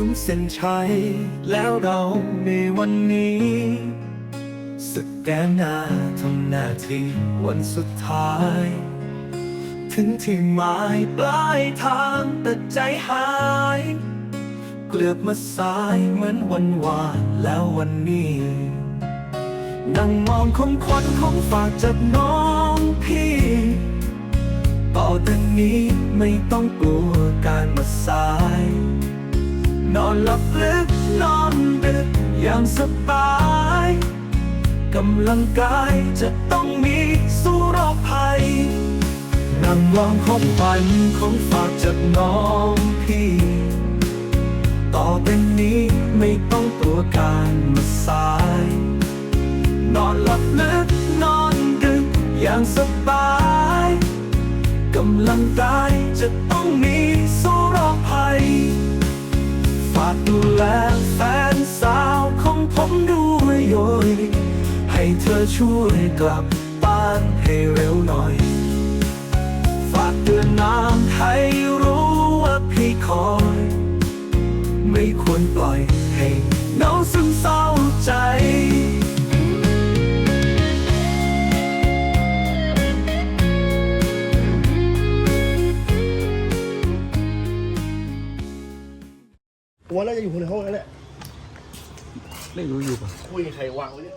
ึงเส้นชัย แล้วเราในวันนี้สแกนหน้าทำหน้าที่วันสุดท้าย ถึงที่หมายปลายทางแต่ใจหาย เกลือบมาสายเหมือนวันวานแล้ววันนี้นั่งมองคมควันของฝากจากน้องพี่ต่อแต่นี้ไม่ต้องกลัวการมาสาย นอนหลับลึกนอนดึกอย่างสบายกำลังกายจะต้องมีสู้รอบภัยนั่งมองของฝันของฝากจากน้องพี่ ต่อไปนี้ไม่ต้องตัวการมาสาย นอนหลับลึกนอนดึกอย่างสบายกำลังกายจะต้องมีสู้รอบภัย ย ให้เธอช่วยกลับบ้านให้เร็วหน่อย ฝากเตือนน้ำให้รู้ว่าพี่คอย ไม่ควรปล่อยให้เหงาซึมเศร้าใจว่าน่าจะอยู่ในห้องนั้นแหละ ไม่รู้อยู่ป่ะคุยใครวางไว้เนี่ย